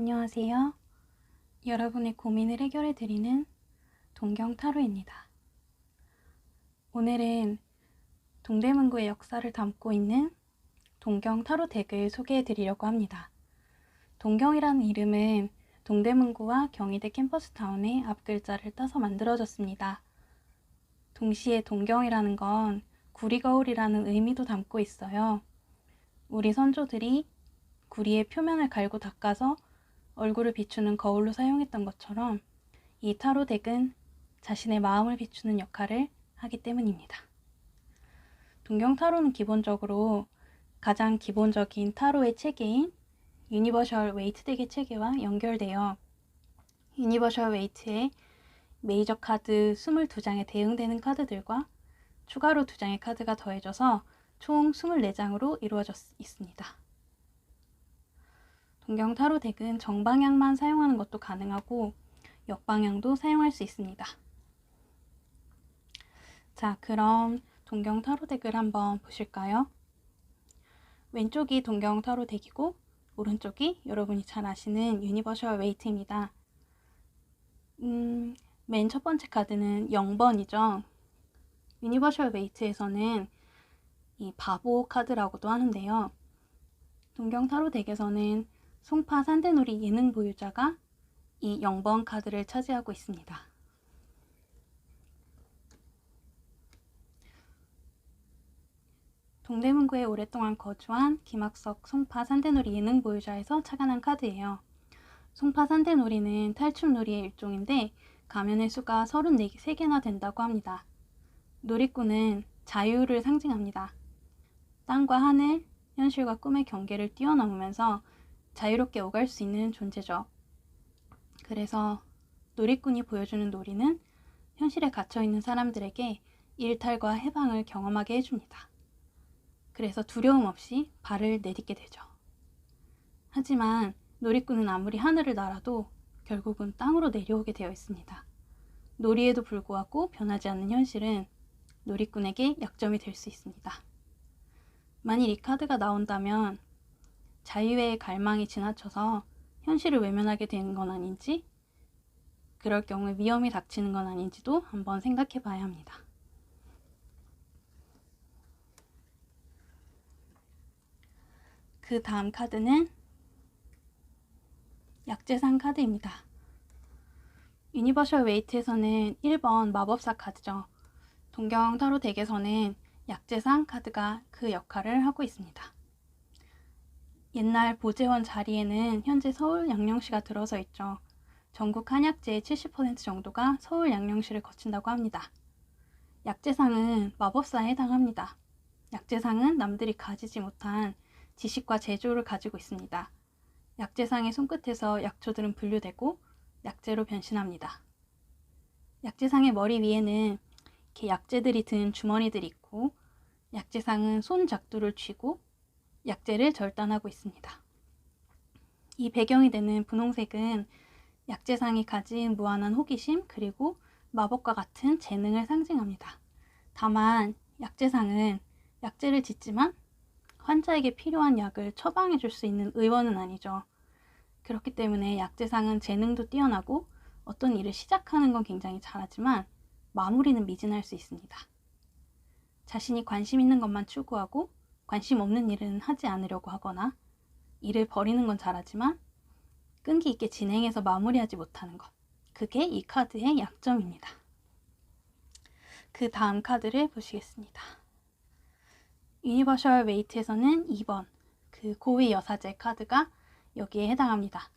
안녕하세요. 여러분의 고민을 해결해 드리는 동경 타로입니다. 오늘은 동대문구의 역사를 담고 있는 동경 타로 덱을 소개해 드리려고 합니다. 동경이라는 이름은 동대문구와 경희대 캠퍼스타운의 앞글자를 따서 만들어졌습니다. 동시에 동경이라는 건 구리거울이라는 의미도 담고 있어요. 우리 선조들이 구리의 표면을 갈고 닦아서 얼굴을 비추는 거울로 사용했던 것처럼 이 타로 덱은 자신의 마음을 비추는 역할을 하기 때문입니다. 동경 타로는 기본적으로 가장 기본적인 타로의 체계인 유니버셜 웨이트 덱의 체계와 연결되어 유니버셜 웨이트의 메이저 카드 22장에 대응되는 카드들과 추가로 2장의 카드가 더해져서 총 24장으로 이루어져 있습니다. 동경 타로 덱은 정방향만 사용하는 것도 가능하고 역방향도 사용할 수 있습니다. 자, 그럼 동경 타로 덱을 한번 보실까요? 왼쪽이 동경 타로 덱이고 오른쪽이 여러분이 잘 아시는 유니버셜 웨이트입니다. 음, 맨 첫 번째 카드는 0번이죠. 유니버셜 웨이트에서는 이 바보 카드라고도 하는데요. 동경 타로 덱에서는 송파 산대놀이 예능 보유자가 이 0번 카드를 차지하고 있습니다. 동대문구에 오랫동안 거주한 김학석 송파 산대놀이 예능 보유자에서 착안한 카드예요. 송파 산대놀이는 탈춤놀이의 일종인데 가면의 수가 33개나 된다고 합니다. 놀이꾼은 자유를 상징합니다. 땅과 하늘, 현실과 꿈의 경계를 뛰어넘으면서 자유롭게 오갈 수 있는 존재죠. 그래서 놀이꾼이 보여주는 놀이는 현실에 갇혀있는 사람들에게 일탈과 해방을 경험하게 해줍니다. 그래서 두려움 없이 발을 내딛게 되죠. 하지만 놀이꾼은 아무리 하늘을 날아도 결국은 땅으로 내려오게 되어 있습니다. 놀이에도 불구하고 변하지 않는 현실은 놀이꾼에게 약점이 될 수 있습니다. 만일 이 카드가 나온다면 자유의 갈망이 지나쳐서 현실을 외면하게 되는 건 아닌지, 그럴 경우에 위험이 닥치는 건 아닌지도 한번 생각해 봐야 합니다. 그 다음 카드는 약재산 카드입니다. 유니버셜 웨이트에서는 1번 마법사 카드죠. 동경 타로 덱에서는 약재상 카드가 그 역할을 하고 있습니다. 옛날 보재원 자리에는 현재 서울 양령시가 들어서 있죠. 전국 한약재의 70% 정도가 서울 양령시를 거친다고 합니다. 약재상은 마법사에 해당합니다. 약재상은 남들이 가지지 못한 지식과 재주를 가지고 있습니다. 약재상의 손끝에서 약초들은 분류되고 약재로 변신합니다. 약재상의 머리 위에는 이렇게 약재들이 든 주머니들이 있고 약재상은 손작두를 쥐고 약재를 절단하고 있습니다. 이 배경이 되는 분홍색은 약재상이 가진 무한한 호기심 그리고 마법과 같은 재능을 상징합니다. 다만 약재상은 약재를 짓지만 환자에게 필요한 약을 처방해 줄 수 있는 의원은 아니죠. 그렇기 때문에 약재상은 재능도 뛰어나고 어떤 일을 시작하는 건 굉장히 잘하지만 마무리는 미진할 수 있습니다. 자신이 관심 있는 것만 추구하고 관심 없는 일은 하지 않으려고 하거나 일을 버리는 건 잘하지만 끈기 있게 진행해서 마무리하지 못하는 것. 그게 이 카드의 약점입니다. 그 다음 카드를 보시겠습니다. 유니버셜 웨이트에서는 2번 그 고위 여사제 카드가 여기에 해당합니다.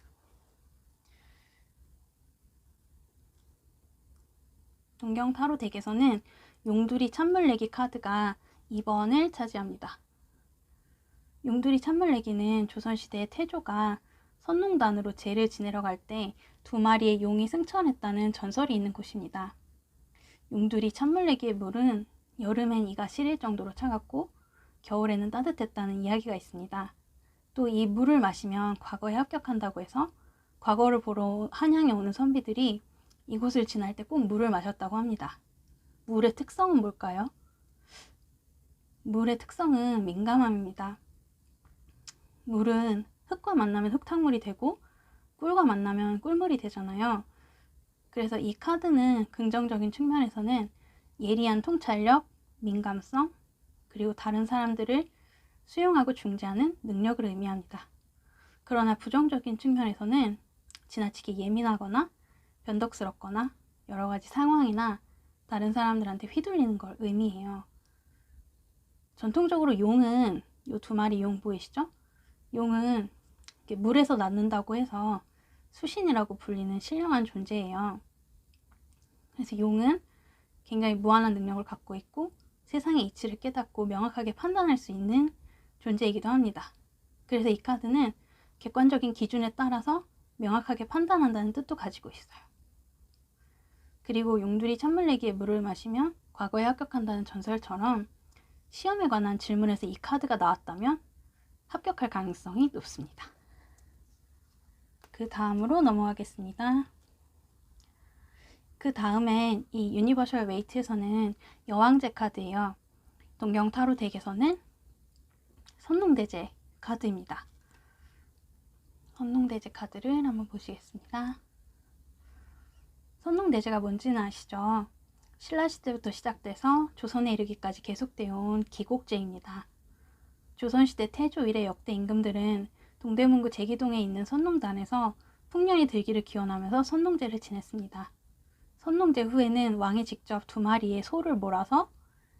동경 타로 덱에서는 용두리 찬물내기 카드가 2번을 차지합니다. 용두리 찬물내기는 조선시대 태조가 선농단으로 제를 지내러 갈 때 두 마리의 용이 승천했다는 전설이 있는 곳입니다. 용두리 찬물내기의 물은 여름엔 이가 시릴 정도로 차갑고 겨울에는 따뜻했다는 이야기가 있습니다. 또 이 물을 마시면 과거에 합격한다고 해서 과거를 보러 한양에 오는 선비들이 이곳을 지날 때 꼭 물을 마셨다고 합니다. 물의 특성은 뭘까요? 물의 특성은 민감함입니다. 물은 흙과 만나면 흙탕물이 되고 꿀과 만나면 꿀물이 되잖아요. 그래서 이 카드는 긍정적인 측면에서는 예리한 통찰력, 민감성, 그리고 다른 사람들을 수용하고 중재하는 능력을 의미합니다. 그러나 부정적인 측면에서는 지나치게 예민하거나 변덕스럽거나 여러 가지 상황이나 다른 사람들한테 휘둘리는 걸 의미해요. 전통적으로 용은 이 두 마리 용 보이시죠? 용은 물에서 낳는다고 해서 수신이라고 불리는 신령한 존재예요. 그래서 용은 굉장히 무한한 능력을 갖고 있고 세상의 이치를 깨닫고 명확하게 판단할 수 있는 존재이기도 합니다. 그래서 이 카드는 객관적인 기준에 따라서 명확하게 판단한다는 뜻도 가지고 있어요. 그리고 용들이 찬물내기에 물을 마시면 과거에 합격한다는 전설처럼 시험에 관한 질문에서 이 카드가 나왔다면 합격할 가능성이 높습니다. 그 다음으로 넘어가겠습니다. 그 다음엔 이 유니버셜 웨이트에서는 여왕제 카드예요. 동경 타로 덱에서는 선농대제 카드입니다. 선농대제 카드를 한번 보시겠습니다. 선농대제가 뭔지는 아시죠? 신라 시대부터 시작돼서 조선에 이르기까지 계속되어 온 기곡제입니다. 조선시대 태조 이래 역대 임금들은 동대문구 제기동에 있는 선농단에서 풍년이 들기를 기원하면서 선농제를 지냈습니다. 선농제 후에는 왕이 직접 두 마리의 소를 몰아서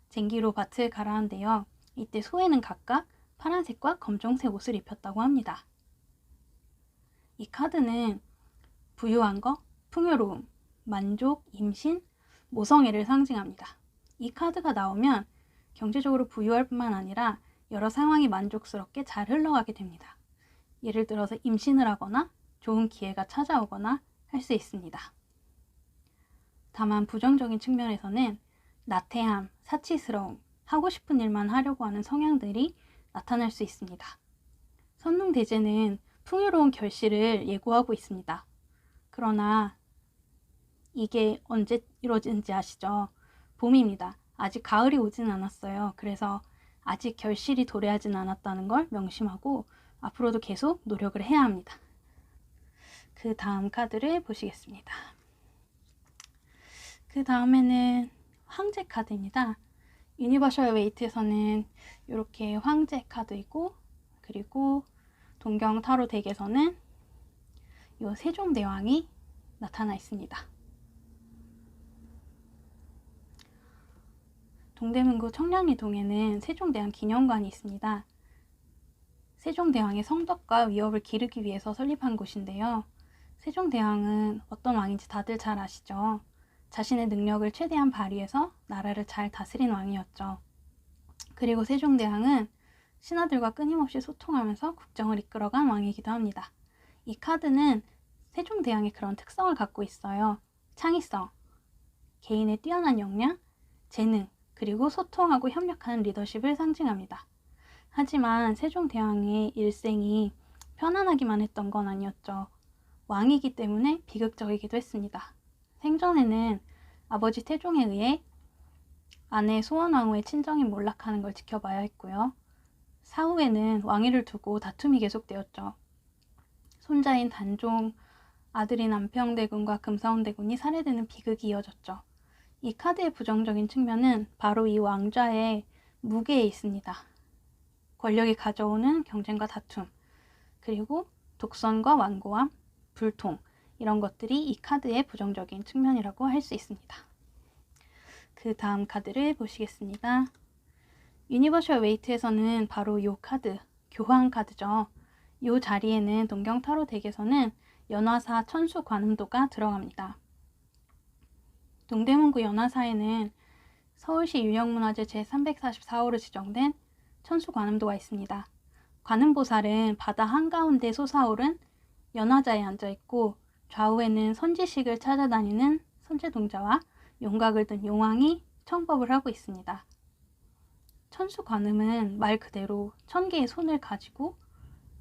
쟁기로 밭을 가라한데요. 이때 소에는 각각 파란색과 검정색 옷을 입혔다고 합니다. 이 카드는 부유한 것, 풍요로움, 만족, 임신, 모성애를 상징합니다. 이 카드가 나오면 경제적으로 부유할 뿐만 아니라 여러 상황이 만족스럽게 잘 흘러가게 됩니다. 예를 들어서 임신을 하거나 좋은 기회가 찾아오거나 할 수 있습니다. 다만 부정적인 측면에서는 나태함, 사치스러움, 하고 싶은 일만 하려고 하는 성향들이 나타날 수 있습니다. 선농대제는 풍요로운 결실을 예고하고 있습니다. 그러나 이게 언제 이루어지는지 아시죠? 봄입니다. 아직 가을이 오진 않았어요. 그래서 아직 결실이 도래하진 않았다는 걸 명심하고 앞으로도 계속 노력을 해야 합니다. 그 다음 카드를 보시겠습니다. 그 다음에는 황제 카드입니다. 유니버셜 웨이트에서는 이렇게 황제 카드이고 그리고 동경 타로 덱에서는 이 세종대왕이 나타나 있습니다. 동대문구 청량리동에는 세종대왕 기념관이 있습니다. 세종대왕의 성덕과 위협을 기르기 위해서 설립한 곳인데요. 세종대왕은 어떤 왕인지 다들 잘 아시죠? 자신의 능력을 최대한 발휘해서 나라를 잘 다스린 왕이었죠. 그리고 세종대왕은 신하들과 끊임없이 소통하면서 국정을 이끌어간 왕이기도 합니다. 이 카드는 세종대왕의 그런 특성을 갖고 있어요. 창의성, 개인의 뛰어난 역량, 재능, 그리고 소통하고 협력하는 리더십을 상징합니다. 하지만 세종대왕의 일생이 편안하기만 했던 건 아니었죠. 왕이기 때문에 비극적이기도 했습니다. 생전에는 아버지 태종에 의해 아내 소원왕후의 친정이 몰락하는 걸 지켜봐야 했고요. 사후에는 왕위를 두고 다툼이 계속되었죠. 손자인 단종, 아들인 안평대군과 금사원대군이 살해되는 비극이 이어졌죠. 이 카드의 부정적인 측면은 바로 이 왕좌의 무게에 있습니다. 권력이 가져오는 경쟁과 다툼, 그리고 독선과 완고함, 불통, 이런 것들이 이 카드의 부정적인 측면이라고 할 수 있습니다. 그 다음 카드를 보시겠습니다. 유니버셜 웨이트에서는 바로 이 카드, 교황 카드죠. 이 자리에는 동경 타로 덱에서는 연화사 천수 관음도가 들어갑니다. 동대문구 연화사에는 서울시 유형문화재 제344호로 지정된 천수 관음도가 있습니다. 관음보살은 바다 한가운데 솟아오른 연화자에 앉아 있고 좌우에는 선지식을 찾아다니는 선제동자와 용각을 든 용왕이 청법을 하고 있습니다. 천수 관음은 말 그대로 천 개의 손을 가지고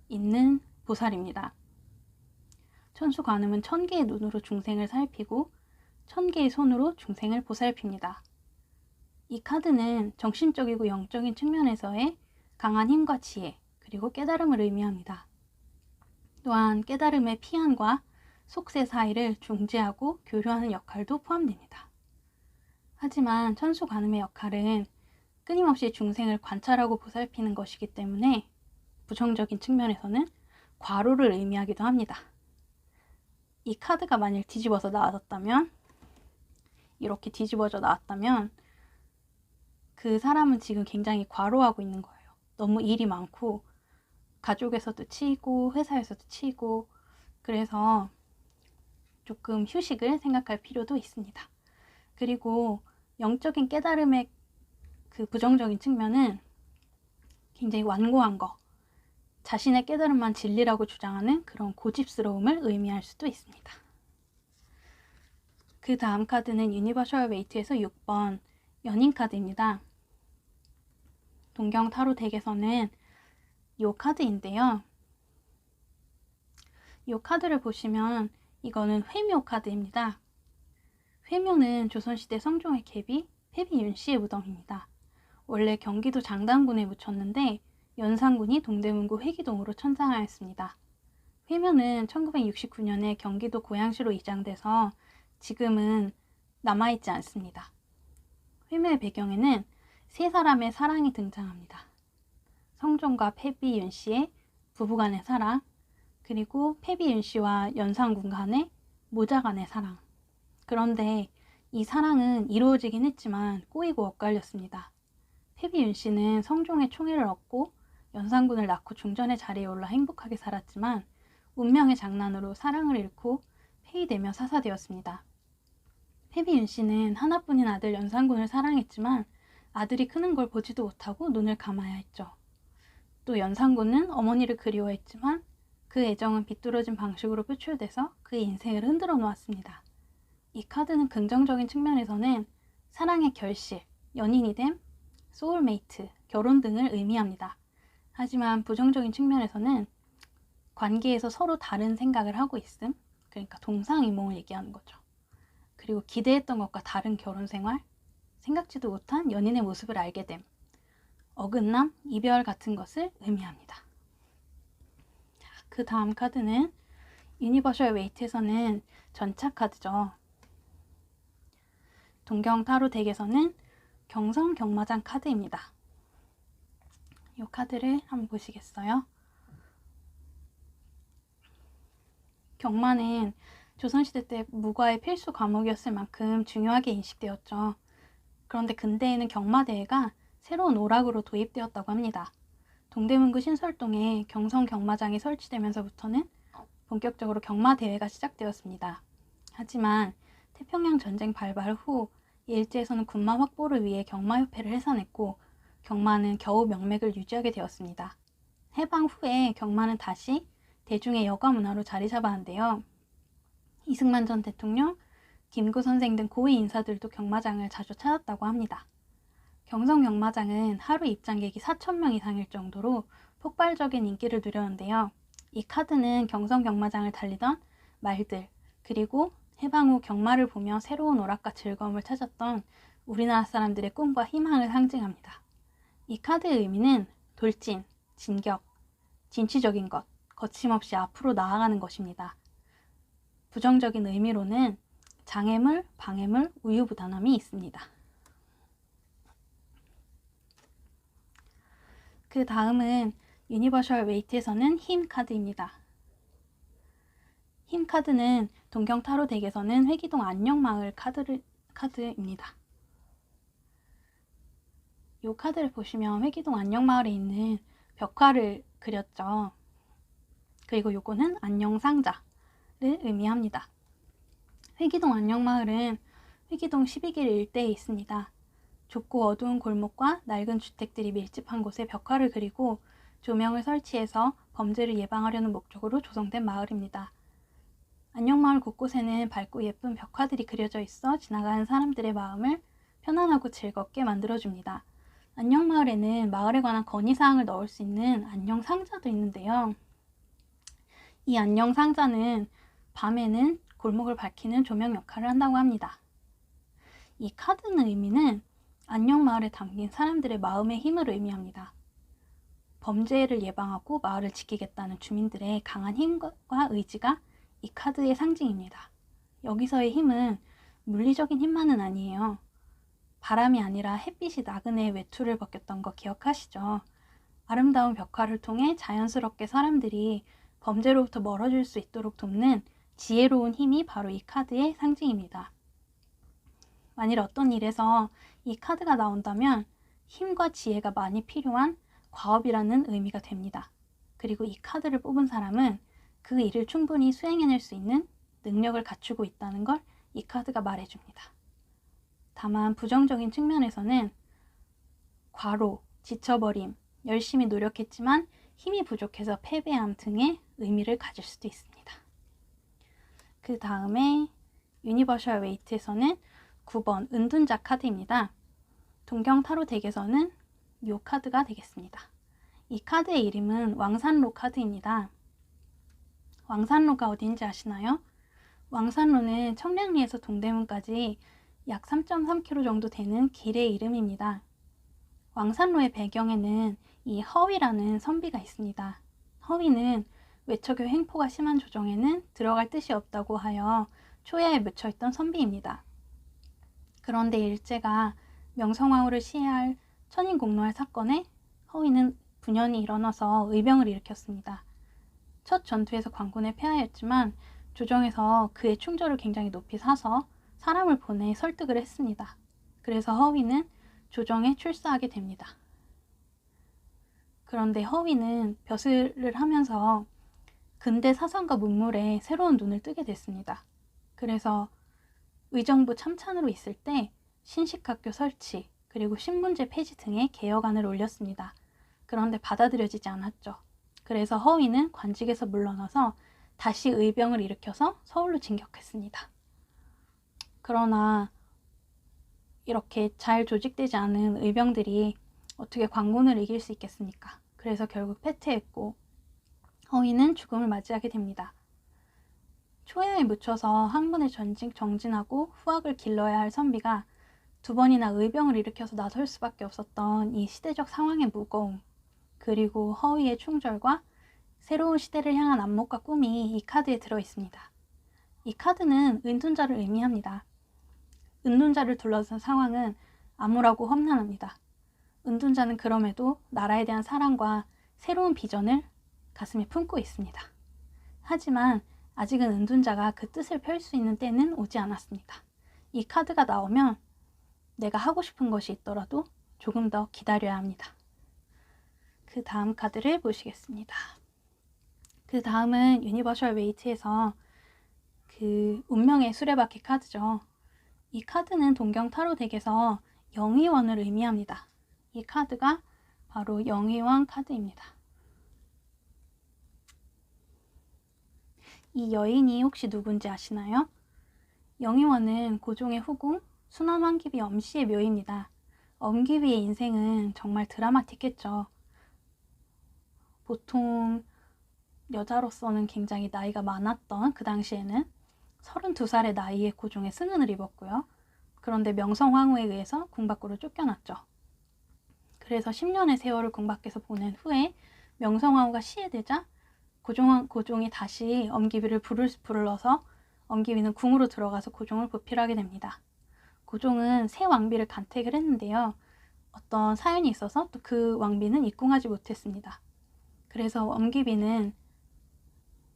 있는 보살입니다. 천수 관음은 천 개의 눈으로 중생을 살피고 천 개의 손으로 중생을 보살핍니다. 이 카드는 정신적이고 영적인 측면에서의 강한 힘과 지혜, 그리고 깨달음을 의미합니다. 또한 깨달음의 피안과 속세 사이를 중재하고 교류하는 역할도 포함됩니다. 하지만 천수 관음의 역할은 끊임없이 중생을 관찰하고 보살피는 것이기 때문에 부정적인 측면에서는 과로를 의미하기도 합니다. 이 카드가 만일 뒤집어서 나왔다면 이렇게 뒤집어져 나왔다면 그 사람은 지금 굉장히 과로하고 있는 거예요. 너무 일이 많고 가족에서도 치이고 회사에서도 치이고 그래서 조금 휴식을 생각할 필요도 있습니다. 그리고 영적인 깨달음의 그 부정적인 측면은 굉장히 완고한 거, 자신의 깨달음만 진리라고 주장하는 그런 고집스러움을 의미할 수도 있습니다. 그 다음 카드는 유니버셜 웨이트에서 6번 연인 카드입니다. 동경 타로 덱에서는 이 카드인데요. 이 카드를 보시면 이거는 회묘 카드입니다. 회묘는 조선시대 성종의 갭이 패비 윤씨의 무덤입니다. 원래 경기도 장단군에 묻혔는데 연산군이 동대문구 회기동으로 천장하였습니다. 회묘는 1969년에 경기도 고양시로 이장돼서 지금은 남아있지 않습니다. 회묘의 배경에는 세 사람의 사랑이 등장합니다. 성종과 패비윤 씨의 부부간의 사랑, 그리고 패비윤 씨와 연산군 간의 모자 간의 사랑. 그런데 이 사랑은 이루어지긴 했지만 꼬이고 엇갈렸습니다. 패비윤 씨는 성종의 총애를 얻고 연산군을 낳고 중전의 자리에 올라 행복하게 살았지만 운명의 장난으로 사랑을 잃고 폐위되며 사사되었습니다. 패비윤 씨는 하나뿐인 아들 연산군을 사랑했지만 아들이 크는 걸 보지도 못하고 눈을 감아야 했죠. 또 연산군은 어머니를 그리워했지만 그 애정은 비뚤어진 방식으로 표출돼서 그의 인생을 흔들어 놓았습니다. 이 카드는 긍정적인 측면에서는 사랑의 결실, 연인이 됨, 소울메이트, 결혼 등을 의미합니다. 하지만 부정적인 측면에서는 관계에서 서로 다른 생각을 하고 있음, 그러니까 동상이몽을 얘기하는 거죠. 그리고 기대했던 것과 다른 결혼 생활, 생각지도 못한 연인의 모습을 알게 됨, 어긋남, 이별 같은 것을 의미합니다. 그 다음 카드는 유니버셜 웨이트에서는 전차 카드죠. 동경 타로 덱에서는 경성 경마장 카드입니다. 이 카드를 한번 보시겠어요? 경마는 조선시대 때 무과의 필수 과목이었을 만큼 중요하게 인식되었죠. 그런데 근대에는 경마대회가 새로운 오락으로 도입되었다고 합니다. 동대문구 신설동에 경성 경마장이 설치되면서부터는 본격적으로 경마 대회가 시작되었습니다. 하지만 태평양 전쟁 발발 후 일제에서는 군마 확보를 위해 경마협회를 해산했고 경마는 겨우 명맥을 유지하게 되었습니다. 해방 후에 경마는 다시 대중의 여가 문화로 자리 잡았는데요. 이승만 전 대통령, 김구 선생 등 고위 인사들도 경마장을 자주 찾았다고 합니다. 경성 경마장은 하루 입장객이 4천명 이상일 정도로 폭발적인 인기를 누렸는데요. 이 카드는 경성 경마장을 달리던 말들, 그리고 해방 후 경마를 보며 새로운 오락과 즐거움을 찾았던 우리나라 사람들의 꿈과 희망을 상징합니다. 이 카드의 의미는 돌진, 진격, 진취적인 것, 거침없이 앞으로 나아가는 것입니다. 부정적인 의미로는 장애물, 방해물, 우유부단함이 있습니다. 그 다음은 유니버셜 웨이트에서는 힘 카드입니다. 힘 카드는 동경 타로 덱에서는 회기동 안녕마을 카드를, 카드입니다. 이 카드를 보시면 회기동 안녕마을에 있는 벽화를 그렸죠. 그리고 요거는 안녕상자를 의미합니다. 회기동 안녕마을은 회기동 12길 일대에 있습니다. 좁고 어두운 골목과 낡은 주택들이 밀집한 곳에 벽화를 그리고 조명을 설치해서 범죄를 예방하려는 목적으로 조성된 마을입니다. 안녕마을 곳곳에는 밝고 예쁜 벽화들이 그려져 있어 지나가는 사람들의 마음을 편안하고 즐겁게 만들어줍니다. 안녕마을에는 마을에 관한 건의사항을 넣을 수 있는 안녕상자도 있는데요. 이 안녕상자는 밤에는 골목을 밝히는 조명 역할을 한다고 합니다. 이 카드는 의미는 안녕 마을에 담긴 사람들의 마음의 힘을 의미합니다. 범죄를 예방하고 마을을 지키겠다는 주민들의 강한 힘과 의지가 이 카드의 상징입니다. 여기서의 힘은 물리적인 힘만은 아니에요. 바람이 아니라 햇빛이 나그네의 외투를 벗겼던 거 기억하시죠? 아름다운 벽화를 통해 자연스럽게 사람들이 범죄로부터 멀어질 수 있도록 돕는 지혜로운 힘이 바로 이 카드의 상징입니다. 만일 어떤 일에서 이 카드가 나온다면 힘과 지혜가 많이 필요한 과업이라는 의미가 됩니다. 그리고 이 카드를 뽑은 사람은 그 일을 충분히 수행해낼 수 있는 능력을 갖추고 있다는 걸 이 카드가 말해줍니다. 다만 부정적인 측면에서는 과로, 지쳐버림, 열심히 노력했지만 힘이 부족해서 패배함 등의 의미를 가질 수도 있습니다. 그 다음에 유니버셜 웨이트에서는 9번 은둔자 카드입니다. 동경 타로 덱에서는 이 카드가 되겠습니다. 이 카드의 이름은 왕산로 카드입니다. 왕산로가 어딘지 아시나요? 왕산로는 청량리에서 동대문까지 약 3.3km 정도 되는 길의 이름입니다. 왕산로의 배경에는 이 허위라는 선비가 있습니다. 허위는 외척의 횡포가 심한 조정에는 들어갈 뜻이 없다고 하여 초야에 묻혀 있던 선비입니다. 그런데 일제가 명성황후를 시해할 천인공노할 사건에 허위는 분연이 일어나서 의병을 일으켰습니다. 첫 전투에서 관군에 패하였지만 조정에서 그의 충절을 굉장히 높이 사서 사람을 보내 설득을 했습니다. 그래서 허위는 조정에 출사하게 됩니다. 그런데 허위는 벼슬을 하면서 근대 사상과 문물에 새로운 눈을 뜨게 됐습니다. 그래서 의정부 참찬으로 있을 때 신식학교 설치, 그리고 신문제 폐지 등의 개혁안을 올렸습니다. 그런데 받아들여지지 않았죠. 그래서 허위는 관직에서 물러나서 다시 의병을 일으켜서 서울로 진격했습니다. 그러나 이렇게 잘 조직되지 않은 의병들이 어떻게 광군을 이길 수 있겠습니까? 그래서 결국 패퇴했고 허위는 죽음을 맞이하게 됩니다. 초야에 묻혀서 항문에 전직 정진하고 후학을 길러야 할 선비가 두 번이나 의병을 일으켜서 나설 수밖에 없었던 이 시대적 상황의 무거움, 그리고 허위의 충절과 새로운 시대를 향한 안목과 꿈이 이 카드에 들어 있습니다. 이 카드는 은둔자를 의미합니다. 은둔자를 둘러싼 상황은 암울하고 험난합니다. 은둔자는 그럼에도 나라에 대한 사랑과 새로운 비전을 가슴에 품고 있습니다. 하지만 아직은 은둔자가 그 뜻을 펼 수 있는 때는 오지 않았습니다. 이 카드가 나오면 내가 하고 싶은 것이 있더라도 조금 더 기다려야 합니다. 그 다음 카드를 보시겠습니다. 그 다음은 유니버셜 웨이트에서 그 운명의 수레바퀴 카드죠. 이 카드는 동경 타로 덱에서 영의원을 의미합니다. 이 카드가 바로 영의원 카드입니다. 이 여인이 혹시 누군지 아시나요? 영의원은 고종의 후궁 순원 황기비 엄씨의 묘입니다. 엄기비의 인생은 정말 드라마틱했죠. 보통 여자로서는 굉장히 나이가 많았던 그 당시에는 32살의 나이에 고종의 승은을 입었고요. 그런데 명성황후에 의해서 궁 밖으로 쫓겨났죠. 그래서 10년의 세월을 궁 밖에서 보낸 후에 명성황후가 시해되자 고종, 고종이 다시 엄기비를 부를, 불러서 엄기비는 궁으로 들어가서 고종을 보필하게 됩니다. 고종은 새 왕비를 간택을 했는데요. 어떤 사연이 있어서 또 그 왕비는 입궁하지 못했습니다. 그래서 엄기비는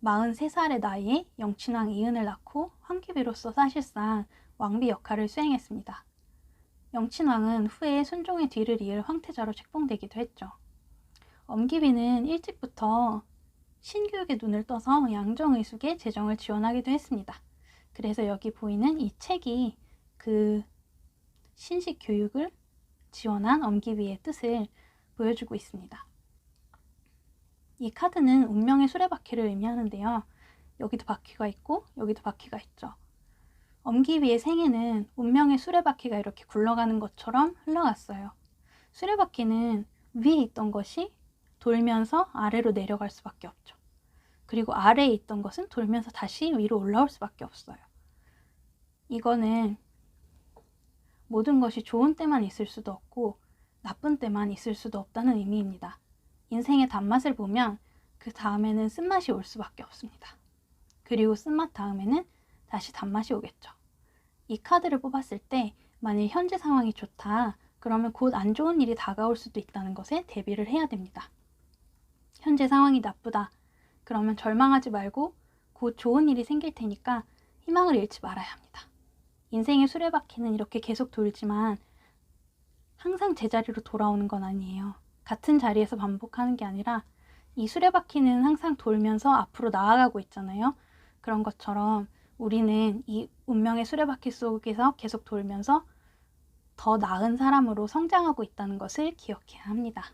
43살의 나이에 영친왕 이은을 낳고 황기비로서 사실상 왕비 역할을 수행했습니다. 영친왕은 후에 순종의 뒤를 이을 황태자로 책봉되기도 했죠. 엄기비는 일찍부터 신교육에 눈을 떠서 양정의숙의 재정을 지원하기도 했습니다. 그래서 여기 보이는 이 책이 그 신식 교육을 지원한 엄기비의 뜻을 보여주고 있습니다. 이 카드는 운명의 수레바퀴를 의미하는데요. 여기도 바퀴가 있고 여기도 바퀴가 있죠. 엄기비의 생애는 운명의 수레바퀴가 이렇게 굴러가는 것처럼 흘러갔어요. 수레바퀴는 위에 있던 것이 돌면서 아래로 내려갈 수밖에 없죠. 그리고 아래에 있던 것은 돌면서 다시 위로 올라올 수밖에 없어요. 이거는 모든 것이 좋은 때만 있을 수도 없고 나쁜 때만 있을 수도 없다는 의미입니다. 인생의 단맛을 보면 그 다음에는 쓴맛이 올 수밖에 없습니다. 그리고 쓴맛 다음에는 다시 단맛이 오겠죠. 이 카드를 뽑았을 때 만일 현재 상황이 좋다. 그러면 곧 안 좋은 일이 다가올 수도 있다는 것에 대비를 해야 됩니다. 현재 상황이 나쁘다. 그러면 절망하지 말고 곧 좋은 일이 생길 테니까 희망을 잃지 말아야 합니다. 인생의 수레바퀴는 이렇게 계속 돌지만 항상 제자리로 돌아오는 건 아니에요. 같은 자리에서 반복하는 게 아니라 이 수레바퀴는 항상 돌면서 앞으로 나아가고 있잖아요. 그런 것처럼 우리는 이 운명의 수레바퀴 속에서 계속 돌면서 더 나은 사람으로 성장하고 있다는 것을 기억해야 합니다.